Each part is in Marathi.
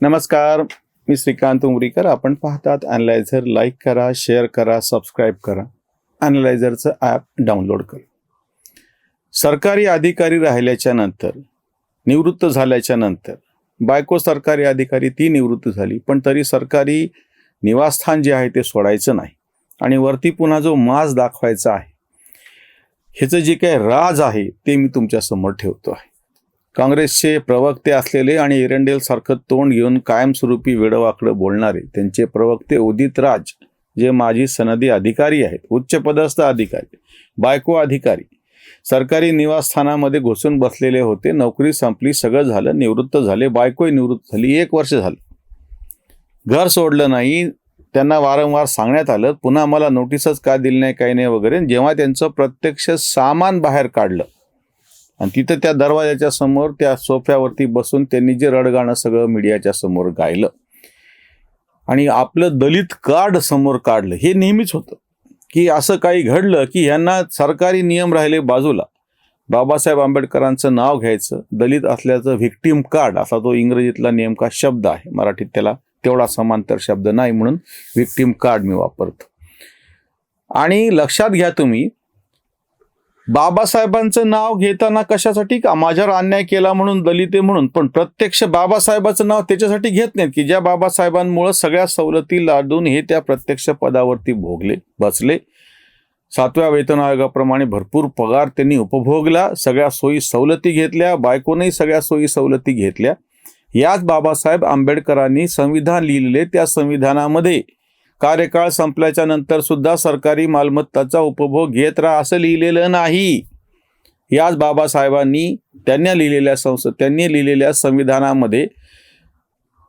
नमस्कार मी श्रीकांत उमरीकर. आपण पाहतात अनलायझर लाईक करा शेअर करा सबस्क्राईब करा. अनलायझरचं ॲप डाउनलोड करा. सरकारी अधिकारी राहिल्याच्या नंतर निवृत्त झाल्याच्यानंतर बायको सरकारी अधिकारी ती निवृत्त झाली. पण तरी सरकारी निवासस्थान जे आहे ते सोडायचं नाही. आणि वरती पुन्हा जो माज दाखवायचा आहे ह्याचं जे काही राज आहे ते मी तुमच्यासमोर ठेवतो आहे. काँग्रेसचे प्रवक्ते असलेले आणि एरंडेल सारखं तोंड घेऊन कायमस्वरूपी वेडवाकडं बोलणारे त्यांचे प्रवक्ते उदित राज जे माजी सनदी अधिकारी आहेत उच्च पदस्थ अधिकारी बायको अधिकारी सरकारी निवासस्थानामध्ये घुसून बसलेले होते नोकरी संपली सगळं झालं निवृत्त झाले बायकोही निवृत्त झाली एक वर्ष झालं. घर सोडलं नाही त्यांना वारंवार सांगण्यात आलं पुन्हा मला नोटीसच का दिली नाही काही नाही वगैरे जेव्हा त्यांचं प्रत्यक्ष सामान बाहेर काढलं आणि तिथं त्या दरवाजाच्या समोर त्या सोफ्यावरती बसून त्यांनी जे रडगाणं सगळं मीडियाच्या समोर गायलं. आणि आपलं दलित कार्ड समोर काढलं. हे नेहमीच होतं. की असं काही घडलं की ह्यांना सरकारी नियम राहिले बाजूला. बाबासाहेब आंबेडकरांचं नाव घ्यायचं. दलित असल्याचं व्हिक्टीम कार्ड असा तो इंग्रजीतला नेमका शब्द आहे. मराठीत त्याला तेवढा समांतर शब्द नाही म्हणून व्हिक्टीम कार्ड मी वापरतो. आणि लक्षात घ्या तुम्ही बाबासाहेबांचं नाव घेताना कशासाठी का? माझ्यावर अन्याय केला म्हणून दलित म्हणून. पण प्रत्यक्ष बाबासाहेबाचं नाव त्याच्यासाठी घेत नाहीत की ज्या बाबासाहेबांमुळे सगळ्या सवलती लादून हे त्या प्रत्यक्ष पदावरती भोगले बसले. सातव्या वेतन आयोगाप्रमाणे भरपूर पगार त्यांनी उपभोगला. सगळ्या सोयी सवलती घेतल्या. बायकोनही सगळ्या सोयी सवलती घेतल्या. याच बाबासाहेब आंबेडकरांनी संविधान लिहिलेले. त्या संविधानामध्ये कार्यकाळ संपल्याच्या नंतर सुद्धा सरकारी मालमत्ताचा उपभोग घेत राहा असं लिहिलेलं नाही. याच बाबासाहेबांनी त्यांनी लिहिलेल्या संस त्यांनी लिहिलेल्या संविधानामध्ये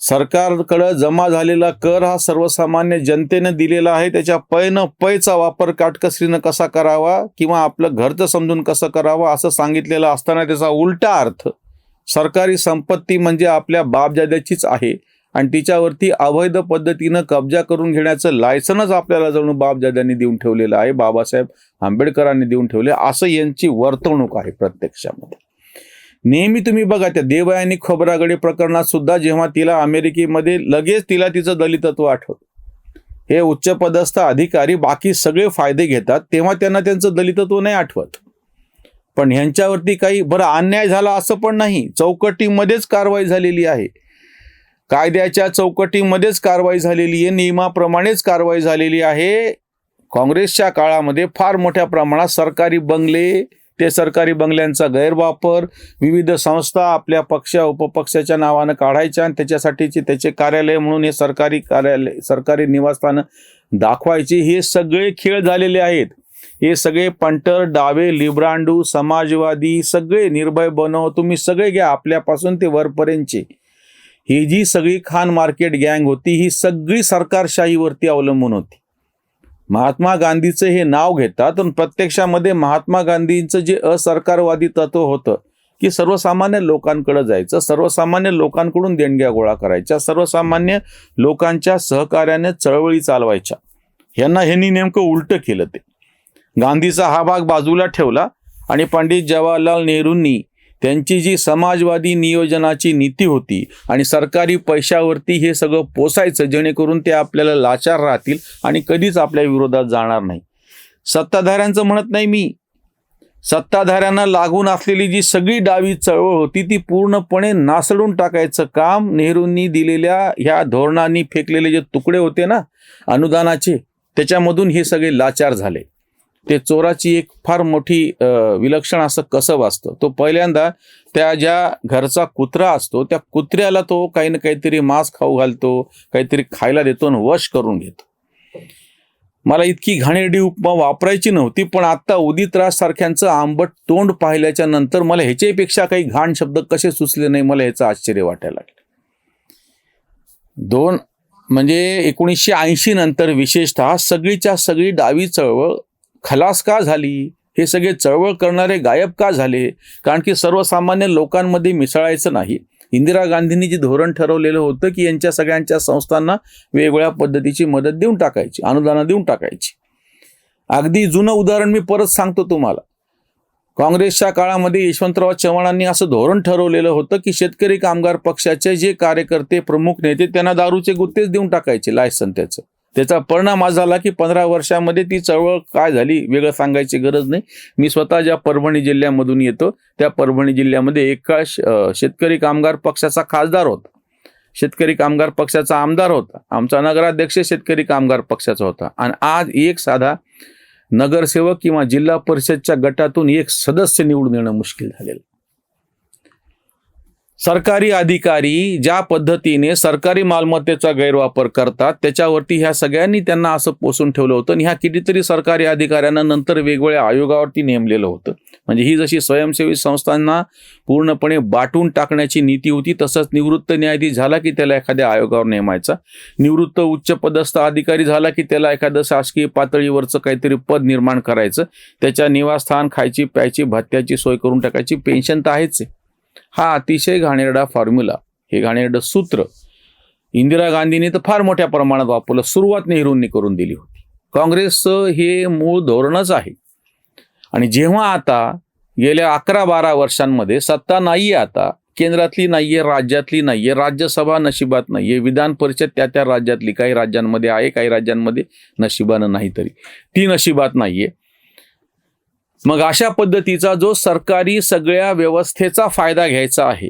सरकारकडं जमा झालेला कर हा सर्वसामान्य जनतेनं दिलेला आहे. त्याच्या पैनं पैचा वापर काटकसरीनं कसा करावा किंवा आपलं घरचं समजून कसं करावं असं सांगितलेलं असताना त्याचा उलटा अर्थ सरकारी संपत्ती म्हणजे आपल्या बापजाद्याचीच आहे. आणि तिच्यावरती अवैध पद्धतीनं कब्जा करून घेण्याचं लायसनच आपल्याला जणू बापजाद्यांनी देऊन ठेवलेलं आहे बाबासाहेब आंबेडकरांनी देऊन ठेवले असं यांची वर्तवणूक आहे प्रत्यक्षामध्ये. नेहमी तुम्ही बघा त्या देवयानी खोबरागडे प्रकरणात सुद्धा जेव्हा तिला अमेरिकेमध्ये लगेच तिला तिचं दलितत्व आठवत. हे उच्चपदस्थ अधिकारी बाकी सगळे फायदे घेतात तेव्हा त्यांना त्यांचं दलितत्व नाही आठवत. पण ह्यांच्यावरती काही बरं अन्याय झाला असं पण नाही चौकटीमध्येच कारवाई झालेली आहे. कायद्याच्या चौकटीमध्येच कारवाई झालेली आहे नियमाप्रमाणेच कारवाई झालेली आहे. काँग्रेसच्या काळामध्ये फार मोठ्या प्रमाणात सरकारी बंगले ते सरकारी बंगल्यांचा गैरवापर विविध संस्था आपल्या पक्ष उपपक्षाच्या नावानं काढायच्या आणि त्याच्यासाठीचे त्याचे कार्यालय म्हणून हे सरकारी कार्यालय सरकारी निवासस्थानं दाखवायची हे सगळे खेळ झालेले आहेत. हे सगळे पंटर डावे लिब्रांडू समाजवादी सगळे निर्भय बनव तुम्ही सगळे घ्या आपल्यापासून ते वरपर्यंतचे. ही जी सगळी खान मार्केट गँग होती ही सगळी सरकारशाहीवरती अवलंबून होती. महात्मा गांधीचं हे नाव घेतात पण प्रत्यक्षामध्ये महात्मा गांधींचं जे असरकारवादी तत्व होतं की सर्वसामान्य लोकांकडे जायचं सर्वसामान्य लोकांकडून देणग्या गोळा करायच्या सर्वसामान्य लोकांच्या सहकार्याने चळवळी चालवायच्या. ह्यांना ह्यांनी नेमकं उलटं केलं ते. गांधीचा हा भाग बाजूला ठेवला आणि पंडित जवाहरलाल नेहरूंनी त्यांची जी समाजवादी नियोजनाची नीती होती आणि सरकारी पैशावरती हे सगळं पोसायचं जेणेकरून ते आपल्याला लाचार राहतील आणि कधीच आपल्या विरोधात जाणार नाही. सत्ताधाऱ्यांचं म्हणत नाही मी. सत्ताधाऱ्यांना लागून असलेली जी सगळी डावी चळवळ होती ती पूर्णपणे नासडून टाकायचं काम नेहरूंनी दिलेल्या ह्या धोरणांनी फेकलेले जे तुकडे होते ना अनुदानाचे त्याच्यामधून हे सगळे लाचार झाले. ते चोराची एक फार मोठी विलक्षण असं कसब असतं. तो पहिल्यांदा त्या ज्या घरचा कुत्रा असतो त्या कुत्र्याला तो काही ना काहीतरी मांस खाऊ घालतो काहीतरी खायला देतो आणि वश करून घेतो. मला इतकी घाणेरडी उपमा वापरायची नव्हती पण आता उदित राज सारख्यांचं आंबट तोंड पाहिल्याच्या नंतर मला ह्याच्यापेक्षा काही घाण शब्द कसे सुचले नाही मला ह्याचं आश्चर्य वाटायला लागलं. दोन म्हणजे एकोणीसशे ऐंशी नंतर विशेषतः सगळीच्या सगळी डावी चळवळ खलास का झाली हे सगळे चळवळ करणारे गायब का झाले? कारण की सर्वसामान्य लोकांमध्ये मिसळायचं नाही. इंदिरा गांधींनी जे धोरण ठरवलेलं होतं की यांच्या सगळ्यांच्या संस्थांना वेगवेगळ्या पद्धतीची मदत देऊन टाकायची अनुदानं देऊन टाकायची. अगदी जुनं उदाहरण मी परत सांगतो तुम्हाला. काँग्रेसच्या काळामध्ये यशवंतराव चव्हाणांनी असं धोरण ठरवलेलं होतं की शेतकरी कामगार पक्षाचे जे कार्यकर्ते प्रमुख नेते त्यांना दारूचे गुत्तेच देऊन टाकायचे लायसन त्याचं. त्याचा परिणाम आज झाला की पंधरा वर्षामध्ये ती चळवळ काय झाली वेगळं सांगायची गरज नाही. मी स्वतः ज्या परभणी जिल्ह्यामधून येतो त्या परभणी जिल्ह्यामध्ये एका श- शेतकरी कामगार पक्षाचा खासदार होता. शेतकरी कामगार पक्षाचा आमदार होता. आमचा नगराध्यक्ष शेतकरी कामगार पक्षाचा होता. आणि आज एक साधा नगरसेवक किंवा जिल्हा परिषदच्या गटातून एक सदस्य निवडून येणं मुश्किल झालेलं सरकारी अधिकारी ज्या पद्धतीने सरकारी मालमत्तेचा गैरवापर करतात त्याच्यावरती ह्या सगळ्यांनी त्यांना असं पोसून ठेवलं होतं आणि ह्या कितीतरी सरकारी अधिकाऱ्यांना नंतर वेगवेगळ्या आयोगावरती नेमलेलं होतं. म्हणजे ही जशी स्वयंसेवी संस्थांना पूर्णपणे बाटून टाकण्याची नीती होती तसंच निवृत्त न्यायाधीश झाला की त्याला एखाद्या आयोगावर नेमायचा. निवृत्त उच्चपदस्थ अधिकारी झाला की त्याला एखादं शासकीय पातळीवरचं काहीतरी पद निर्माण करायचं. त्याच्या निवासस्थान खायची प्यायची भत्त्याची सोय करून टाकायची पेन्शन तर आहेच आहे. हा अतिशय घाणेरडा फॉर्म्युला हे घाणेरडं सूत्र इंदिरा गांधींनी तर फार मोठ्या प्रमाणात वापरलं. सुरुवात नेहरूंनी करून दिली होती. काँग्रेसचं हे मूळ धोरणच आहे. आणि जेव्हा आता गेल्या अकरा बारा वर्षांमध्ये सत्ता नाहीये आता केंद्रातली नाहीये राज्यातली नाहीये राज्यसभा नशिबात नाहीये विधान परिषद त्या त्या राज्यातली काही राज्यांमध्ये आहे काही राज्यांमध्ये नशिबानं नाही तरी. ती नशिबात नाहीये. मग अशा पद्धतीचा जो सरकारी सगळ्या व्यवस्थेचा फायदा घ्यायचा आहे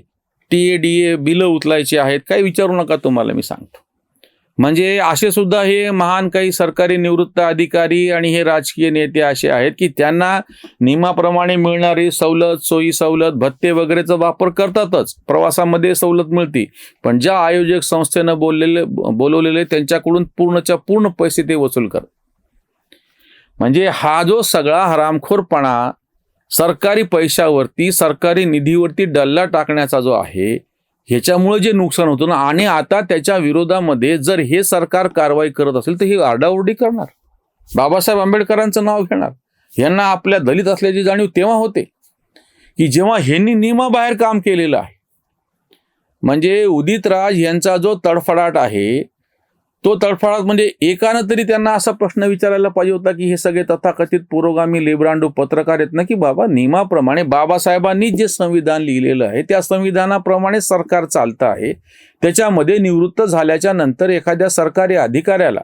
टी ए डी ए बिलं उचलायची आहेत काही विचारू नका तुम्हाला मी सांगतो. म्हणजे असे सुद्धा हे महान काही सरकारी निवृत्त अधिकारी आणि हे राजकीय नेते असे आहेत की त्यांना नियमाप्रमाणे मिळणारी सवलत सोयी सवलत भत्ते वगैरेचा वापर करतातच. प्रवासामध्ये सवलत मिळते. पण ज्या आयोजक संस्थेनं बोललेले बोलवलेले त्यांच्याकडून पूर्णच्या पूर्ण पैसे ते वसूल करतात. म्हणजे हा जो सगळा हरामखोरपणा सरकारी पैशावरती सरकारी निधीवरती डल्ला टाकण्याचा जो आहे ह्याच्यामुळे जे नुकसान होतं ना आणि आता त्याच्या विरोधामध्ये जर हे सरकार कारवाई करत असेल तर ही आरडाओरडी करणार. बाबासाहेब आंबेडकरांचं नाव घेणार. यांना आपल्या दलित असल्याची जाणीव तेव्हा होते की जेव्हा ह्यांनी नियमाबाहेर काम केलेलं आहे. म्हणजे उदित राज यांचा जो तडफडाट आहे तो तळफळात म्हणजे एकानं तरी त्यांना असा प्रश्न विचारायला पाहिजे होता की हे सगळे तथाकथित पुरोगामी लेब्रांडो पत्रकार आहेत ना की बाबा नियमाप्रमाणे बाबासाहेबांनी जे संविधान लिहिलेलं आहे त्या संविधानाप्रमाणे सरकार चालतं आहे. त्याच्यामध्ये निवृत्त झाल्याच्यानंतर एखाद्या सरकारी अधिकाऱ्याला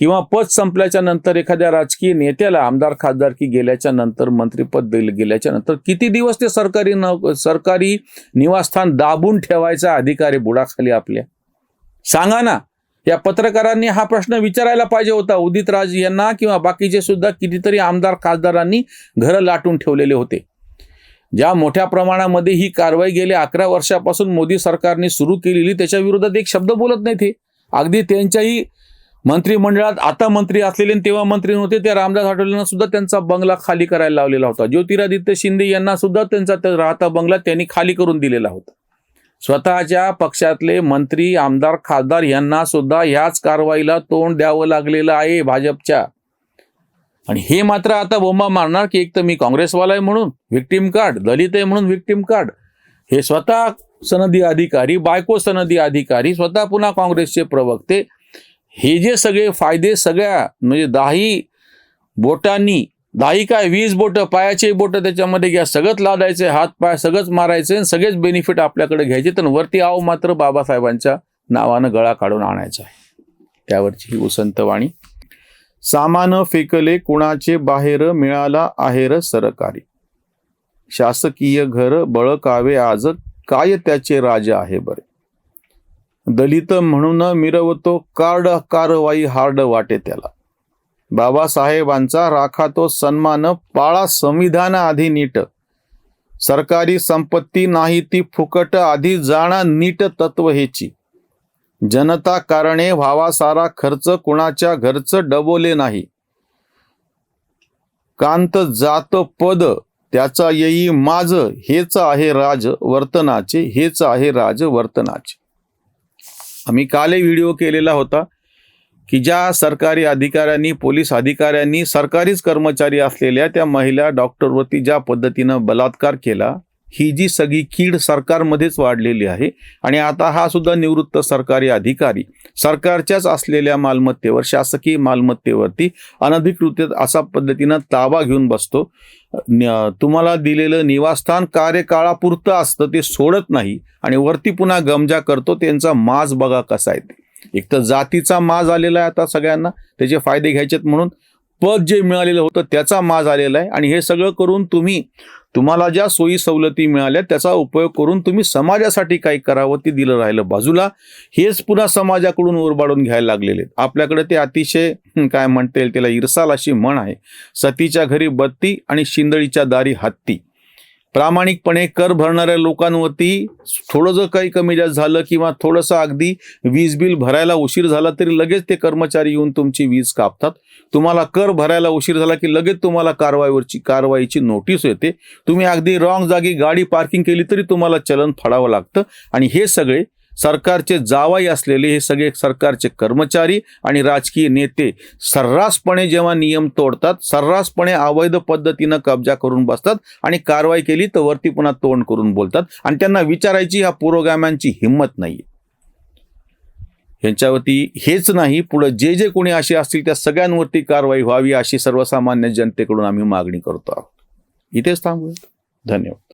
किंवा पद संपल्याच्या नंतर एखाद्या राजकीय नेत्याला आमदार खासदारकी गेल्याच्यानंतर मंत्रीपद दिलं गेल्याच्यानंतर किती दिवस ते सरकारी न सरकारी निवासस्थान दाबून ठेवायचा अधिकारी बुडाखाली आपल्या? सांगा ना. या पत्रकारांनी हा प्रश्न विचारायला पाहिजे होता. उदित राज यांना किंवा बाकीचे सुद्धा कितीतरी आमदार खासदारांनी घरं लाटून ठेवलेले होते. ज्या मोठ्या प्रमाणामध्ये ही कारवाई गेल्या अकरा वर्षापासून मोदी सरकारने सुरू केलेली त्याच्या विरोधात एक शब्द बोलत नाही ते. अगदी त्यांच्याही मंत्रिमंडळात आता मंत्री असलेले तेव्हा मंत्री नव्हते त्या रामदास आठवलेंना सुद्धा त्यांचा बंगला खाली करायला लावलेला होता. ज्योतिरादित्य शिंदे यांना सुद्धा त्यांचा राहता बंगला त्यांनी खाली करून दिलेला होता. स्वतःच्या पक्षातले मंत्री आमदार खासदार यांना सुद्धा ह्याच कारवाईला तोंड द्यावं लागलेलं आहे भाजपच्या. आणि हे मात्र आता बोंबा मारणार की एक तर मी काँग्रेसवाला आहे म्हणून विक्टीम कार्ड दलित आहे म्हणून विक्टीम कार्ड हे स्वतः सनदी अधिकारी बायको सनदी अधिकारी स्वतः पुन्हा काँग्रेसचे प्रवक्ते. हे जे सगळे फायदे सगळ्या म्हणजे दाही बोटांनी दाही काय? वीज बोटं पायाचे बोटं त्याच्यामध्ये घ्या. सगळंच लादायचे हात पाय सगळंच मारायचे आणि सगळेच बेनिफिट आपल्याकडे घ्यायचे. तर वरती आव मात्र बाबासाहेबांच्या नावानं गळा काढून आणायचा आहे. त्यावरची ही उसंतवाणी सामान फेकले कुणाचे बाहेर मिळाला आहेर सरकारी. शासकीय घर बळकावे आज काय त्याचे राजा आहे बरे? दलित म्हणून मिरवतो कार्ड कारवाई हार्ड वाटे त्याला. बाबासाहेबांचा राखा तो सन्मान पाळा संविधान आधी नीट. सरकारी संपत्ती नाही ती फुकट आधी जाणा नीट तत्व हेची. जनता कारणे व्हावा सारा खर्च कुणाच्या घरचं डबोले नाही. कांत जात पद त्याचा येई माझ हेच आहे राज वर्तनाचे हेच आहे राज वर्तनाचे. आम्ही काल व्हिडिओ केलेला होता. की ज्या सरकारी अधिकाऱ्यांनी पोलीस अधिकाऱ्यांनी सरकारीच कर्मचारी असलेल्या त्या महिला डॉक्टरवरती ज्या पद्धतीनं बलात्कार केला ही जी सगळी कीड सरकारमध्येच वाढलेली आहे आणि आता हा सुद्धा निवृत्त सरकारी अधिकारी सरकारच्याच असलेल्या मालमत्तेवर शासकीय मालमत्तेवरती अनधिकृत असा पद्धतीनं ताबा घेऊन बसतो. तुम्हाला दिलेलं निवासस्थान कार्यकाळापुरतं असतं ते सोडत नाही आणि वरती पुन्हा गमजा करतो त्यांचा माज बघा कसा आहे ते. एक तर जातीचा माज आलेला आहे आता सगळ्यांना त्याचे फायदे घ्यायचेत म्हणून पद जे मिळालेलं होतं त्याचा माज आलेला आहे आणि हे सगळं करून तुम्ही तुम्हाला ज्या सोयी सवलती मिळाल्या त्याचा उपयोग करून तुम्ही समाजासाठी काही करावं ते दिलं राहिलं बाजूला. हेच पुन्हा समाजाकडून उरबाडून घ्यायला लागलेले आपल्याकडे ते अतिशय काय म्हणता येईल त्याला इरसाल अशी म्हण आहे. सतीच्या घरी बत्ती आणि शिंदळीच्या दारी हत्ती. प्रामाणिकपणे कर भरणाऱ्या लोकांवरती थोडं जर काही कमी जास्त झालं किंवा थोडंसं अगदी वीज बिल भरायला उशीर झाला तरी लगेच ते कर्मचारी येऊन तुमची वीज कापतात. तुम्हाला कर भरायला उशीर झाला की लगेच तुम्हाला कारवाईवरची कारवाईची नोटीस येते. तुम्ही अगदी रॉंग जागी गाडी पार्किंग केली तरी तुम्हाला चलन फाडावं लागतं. आणि हे सगळे सरकारचे जावाई असलेले हे सगळे सरकारचे कर्मचारी आणि राजकीय नेते सर्रासपणे जेव्हा नियम तोडतात सर्रासपणे अवैध पद्धतीनं कब्जा करून बसतात आणि कारवाई केली तर वरती पुन्हा तोंड करून बोलतात आणि त्यांना विचारायची ह्या पुरोगाम्यांची हिंमत नाही यांच्यावरती हेच नाही पुढे जे जे कोणी असे असतील त्या सगळ्यांवरती कारवाई व्हावी अशी सर्वसामान्य जनतेकडून आम्ही मागणी करतो आहोत. इथेच थांबूया धन्यवाद.